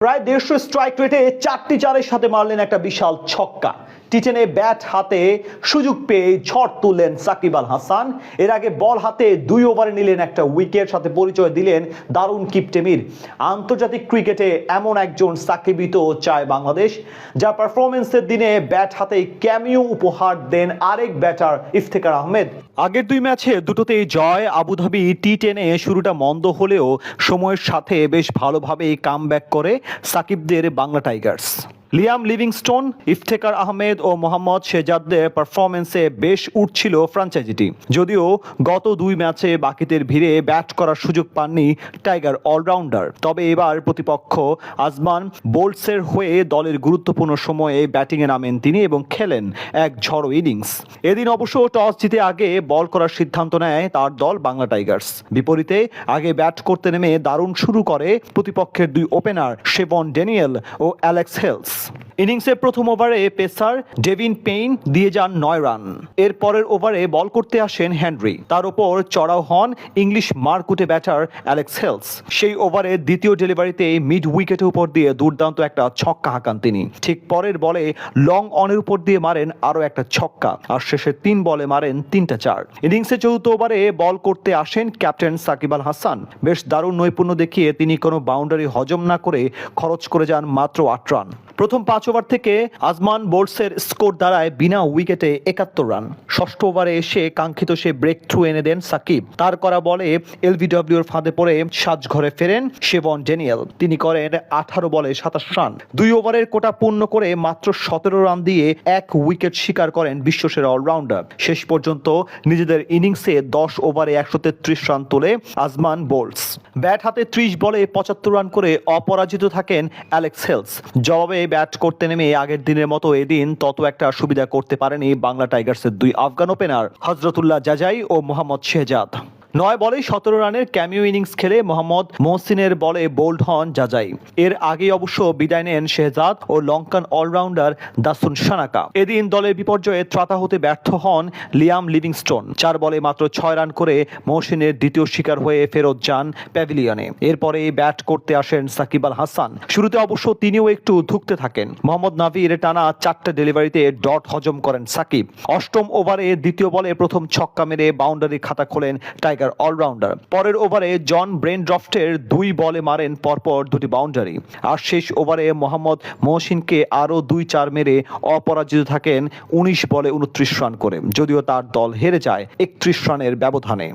প্রায় দেড়শো স্ট্রাইক রেটে চারটি চারের সাথে মারলেন একটা বিশাল ছক্কা। টিটেনে ব্যাট হাতে সুযোগ পেয়ে ঝড় তুললেন সাকিব আল হাসান। এর আগে বল হাতে দুই ওভারে নিলেন একটা উইকেট, সাথে পরিচয় দিলেন দারুণ কিপটেমির। আন্তর্জাতিক ক্রিকেটে এমন একজন সাকিবই তো চায় বাংলাদেশ যা পারফরমেন্সের দিনে ব্যাট হাতে ক্যামিও উপহার দেন আরেক ব্যাটার ইফতেখার আহমেদ। আগের দুই ম্যাচে দুটোতেই জয়, আবুধাবি টি টেনে শুরুটা মন্দ হলেও সময়ের সাথে বেশ ভালোভাবেই কাম করে সাকিবদের Bangla Tigers. Liam Livingstone, Iftikhar Ahmed ও মোহাম্মদ শেজাদদের পারফরমেন্সে বেশ উঠছিল ফ্র্যাঞ্চাইজিটি যদিও গত দুই ম্যাচে বাকিদের ভিড়ে ব্যাট করার সুযোগ পাননি টাইগার অলরাউন্ডার তবে এবার প্রতিপক্ষ আজমান বোল্টসের হয়ে দলের গুরুত্বপূর্ণ সময়ে ব্যাটিংয়ে নামেন তিনি এবং খেলেন এক ঝড়ো ইনিংস এদিন অবশ্য টস জিতে আগে বল করার সিদ্ধান্ত নেয় তার দল বাংলা টাইগার্স বিপরীতে আগে ব্যাট করতে নেমে দারুণ শুরু করে প্রতিপক্ষের দুই ওপেনার শেবন ড্যানিয়েল ও অ্যালেক্স হেলস Tschüss. ইনিংসের প্রথম ওভারে পেসার ডেভিন পেইন দিয়ে যান নয় রান। এর পরের ওভারে বল করতে আসেন হেনরি তার উপর চড়াও হন ইংলিশ মারকুটে ব্যাটার অ্যালেক্স হেলস। সেই ওভারে দ্বিতীয় ডেলিভারিতে মিড উইকেটের উপর দিয়ে দুর্দান্ত একটা ছক্কা হাঁকান তিনি। ঠিক পরের বলে লং অনের উপর দিয়ে মারেন আরও একটা ছক্কা, আর শেষে তিন বলে মারেন তিনটা চার। ইনিংসে চতুর্থ ওভারে বল করতে আসেন ক্যাপ্টেন সাকিব আল হাসান। বেশ দারুণ নৈপুণ্য দেখিয়ে তিনি কোনো বাউন্ডারি হজম না করে খরচ করে যান মাত্র আট রান। প্রথম পাঁচ ওভার থেকে আজমান বোর্ডসের স্কোর দাঁড়ায় বিনা উইকেটে একাত্তর রান। ষষ্ঠ ওভারে এসে কাঙ্ক্ষিত সে ব্রেক থ্রু এনে দেন সাকিব। তার করা বলে এলবিডব্লিউর ফাঁদে পড়ে সাজঘরে ফেরেন শেবন ড্যানিয়েল। তিনি করেন আঠারো বলে সাতাশ রান। দুই ওভারের কোটা পূর্ণ করে মাত্র সতেরো রান দিয়ে এক উইকেট শিকার করেন বিশ্বসেরা অলরাউন্ডার। শেষ পর্যন্ত নিজেদের ইনিংসে দশ ওভারে একশো তেত্রিশ রান তোলে আজমান বোল্টস ব্যাট হাতে ত্রিশ বলে পঁচাত্তর রান করে অপরাজিত থাকেন অ্যালেক্স হেলস। জবাবে ব্যাট করতে নেমে আগের দিনের মতো এদিন তত একটা সুবিধা করতে পারেনি বাংলা টাইগার্সের দুই আফগান ওপেনার হজরতুল্লাহ জাজাই ও মোহাম্মদ শেহজাদ। নয় বলে সতেরো রানের ক্যামিও ইনিংস খেলে মোহাম্মদ মহসিনের বলে বোল্ড হন যাজাই এর আগে অবশ্য বিদায় নেন শেহজাদ ও লঙ্কান অলরাউন্ডার দাসুন সানাকা। এদিন দলের বিপর্যয়ে ত্রাতা হতে ব্যর্থ হন লিয়াম লিভিংস্টোন। চার বলে মাত্র ছয় রান করে মহসিনের দ্বিতীয় শিকার হয়ে ফেরত যান প্যাভিলিয়নে। এরপরে ব্যাট করতে আসেন সাকিব আল হাসান। শুরুতে অবশ্য তিনিও একটু ধুকতে থাকেন। মোহাম্মদ নাভির টানা চারটা ডেলিভারিতে ডট হজম করেন সাকিব। অষ্টম ওভারে দ্বিতীয় বলে প্রথম ছক্কা মেরে বাউন্ডারি খাতা খোলেন টাইগার। অলরাউন্ডার পরের ওভারে জন ব্রেন ড্রফটের দুই বলে মারেন পরপর দুটি বাউন্ডারি আর শেষ ওভারে মোহাম্মদ মহসিনকে আরও দুই চার মেরে অপরাজিত থাকেন উনিশ বলে উনত্রিশ রান করে। যদিও তার দল হেরে যায় একত্রিশ রানের ব্যবধানে।